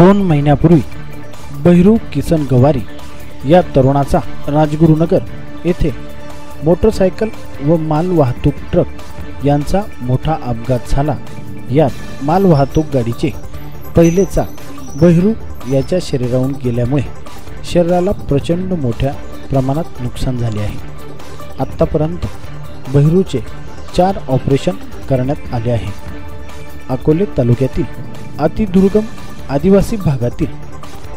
दोन महिन्यापूर्वी बहिरू किसन गवारी या तरुणाचा राजगुरुनगर येथे मोटरसायकल व माल वाहतूक ट्रक यांचा मोठा अपघात झाला. यात माल वाहतूक गाडीचे पहिले चाक बहिरू याच्या शरीराहून गेल्यामुळे शरीराला प्रचंड मोठ्या प्रमाणात नुकसान झाले आहे. आत्तापर्यंत बहिरूचे चार ऑपरेशन करण्यात आले आहे. अकोले तालुक्यातील अतिदुर्गम आदिवासी भागातील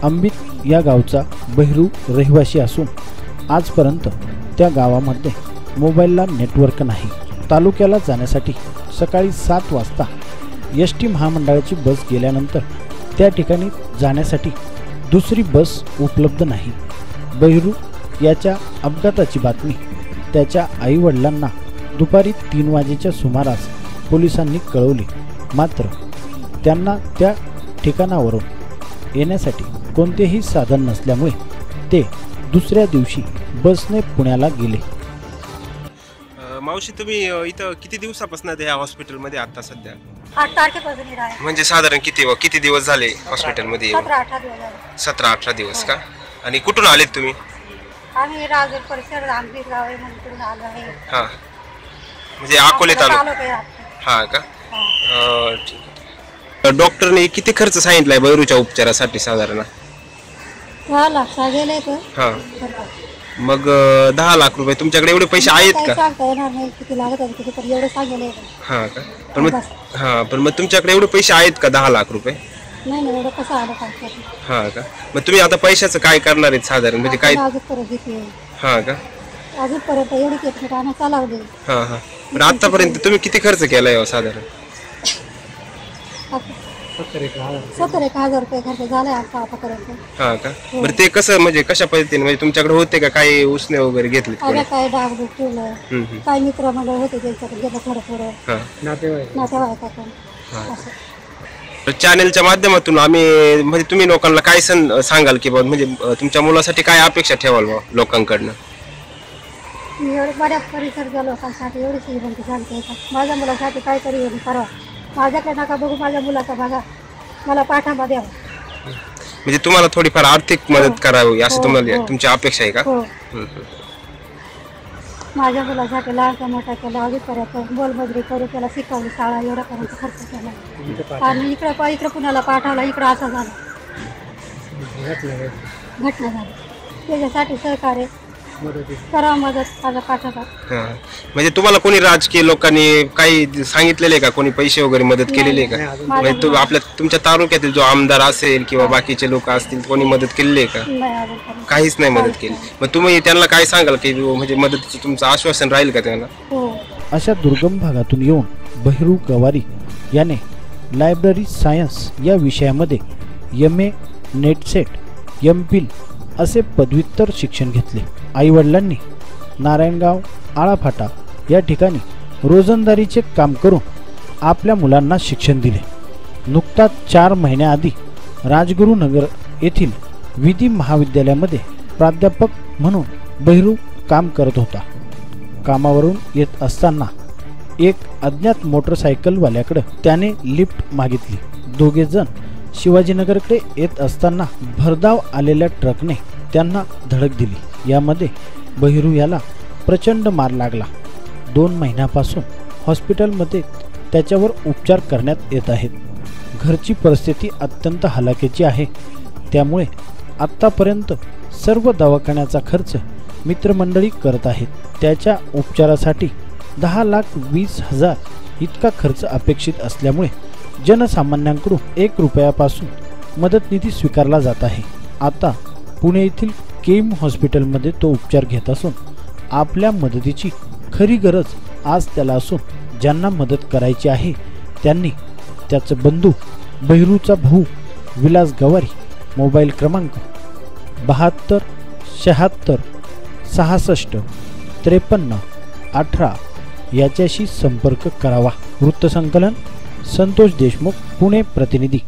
अंबित या गावचा बहिरू रहिवासी असून आजपर्यंत त्या गावामध्ये मोबाईलला नेटवर्क नाही. तालुक्याला जाण्यासाठी सकाळी सात वाजता एस टी महामंडळाची बस गेल्यानंतर त्या ठिकाणी जाण्यासाठी दुसरी बस उपलब्ध नाही. बहिरू याच्या अपघाताची बातमी त्याच्या आईवडिलांना दुपारी तीन वाजेच्या सुमारास पोलिसांनी कळवली. मात्र त्यांना त्या ठिकाणावरून येण्यासाठी कोणतेही साधन नसल्यामुळे ते दुसऱ्या दिवशी बसने पुण्याला गेले. मावशी तुम्ही इथं किती दिवसापासून ह्या हॉस्पिटलमध्ये आता सध्या? आठ तारखेपासून येणार आहे. म्हणजे साधारण किती किती दिवस झाले हॉस्पिटलमध्ये येऊन? सतरा अठरा दिवस दिवस का? आणि कुठून आलेत तुम्ही? आम्ही राजूर परिसर आंबीर गाव आहे म्हणून तिकडून आलो आहे. हा. म्हणजे अकोले तालुका. हा का? हा. अ, ठीक आहे. डॉक्टरने किती खर्च सांगितलाय बैरूच्या उपचारासाठी साधारण? दहा लाख हा. मग अ, दहा लाख रुपये. तुमच्याकडे एवढे पैसे आहेत काही का? सांगता येणार नाही किती लागत आहे किती पण एवढं सांगेल हा का? पण मग हा पण मग तुमच्याकडे एवढे पैसे आहेत का दहा लाख रुपये? नाही नाही एवढं कसं आलं काय हा का? मग तुम्ही आता पैशाचं काय करणार आहेत साधारण? म्हणजे काय घेते हा का? अजून परत एवढी चालवली. हा हा. पण आतापर्यंत तुम्ही किती खर्च केलाय हो साधारण? सत्तर एक हजार. रुपये खर्च झालाय आमचा आतापर्यंत. हा का? बरं ते कसं म्हणजे कशा पद्धतीने? म्हणजे तुमच्याकडे होते का? काही उसने वगैरे घेतले काय डाग. काही मित्र मंडळ होते त्यांच्याकडे गेलं थोडं थोडं. हा. नातेवाईकाकडून असं. तर चॅनेलच्या माध्यमातून आम्ही म्हणजे तुम्ही लोकांना काय सं सांगाल की बा म्हणजे अं, तुमच्या मुलासाठी काय अपेक्षा ठेवाल बा लोकांकडनं? मी एवढे बऱ्या परिसरच्या लोकांसाठी एवढी श्रीमंती सांगते का माझ्या मुलासाठी काहीतरी करा माझ्याकडे नका बघू माझ्या मुलाचा बघा. मला पाठिंबा द्यावा म्हणजे तुम्हाला थोडीफार आर्थिक मदत करावी असं हो, तुम्हाला हो. तुमची अपेक्षा आहे का? हो. हम्म, हम्म. माझ्या मुलासाठी लहानचा मोठा केला अजूनपर्यंत बोलबदरी करू त्याला शिकवली शाळा एवढ्यापर्यंत खर्च केला. आणि इकडं इकडं पुण्याला पाठवला इकडं असं झालं. घटना झाली. त्याच्यासाठी सहकार्य करा मदत हा. म्हणजे तुम्हाला कोणी राजकीय लोकांनी काही सांगितलेले का? कोणी पैसे वगैरे मदत केलेली आहे का? म्हणजे तू आपल्या तुमच्या तालुक्यातील जो आमदार असेल किंवा बाकीचे लोक असतील कोणी मदत केलेली आहे का? नाही काहीच नाही मदत केली. मग तुम्ही त्यांना काय सांगाल की म्हणजे मदतीचं तुमचं आश्वासन राहील का त्यांना? हो. अशा दुर्गम भागातून येऊन बहिरू गवारी याने लायब्ररी सायन्स या विषयामध्ये M A NET SET M Phil असे पदव्युत्तर शिक्षण घेतले. आईवडिलांनी नारायणगाव आळाफाटा या ठिकाणी रोजंदारीचे काम करून आपल्या मुलांना शिक्षण दिले. नुकताच चार महिन्याआधी राजगुरुनगर येथील विधी महाविद्यालयामध्ये प्राध्यापक म्हणून बहिरू काम करत होता. कामावरून येत असताना एक अज्ञात मोटरसायकलवाल्याकडं त्याने लिफ्ट मागितली. दोघेजण शिवाजीनगरकडे येत असताना भरधाव आलेल्या ट्रकने त्यांना धडक दिली. यामध्ये बहिरू याला प्रचंड मार लागला. दोन महिन्यापासून हॉस्पिटलमध्ये त्याच्यावर उपचार करण्यात येत आहेत. घरची परिस्थिती अत्यंत हलाखीची आहे. त्यामुळे आत्तापर्यंत सर्व दवाखान्याचा खर्च मित्रमंडळी करत आहेत. त्याच्या उपचारासाठी दहा लाख वीस हजार इतका खर्च अपेक्षित असल्यामुळे जनसामान्यांकडून एक रुपयापासून मदत निधी स्वीकारला जात आहे. आता पुणे येथील केम हॉस्पिटलमध्ये तो उपचार घेत असून आपल्या मदतीची खरी गरज आज त्याला असून ज्यांना मदत करायची आहे त्यांनी त्याचं बंधू बहिरूचा भाऊ विलास गवारी मोबाईल क्रमांक बहात्तर शहात्तर सहासष्ट त्रेपन्न अठरा याच्याशी संपर्क करावा. वृत्तसंकलन संतोष देशमुख पुणे प्रतिनिधी.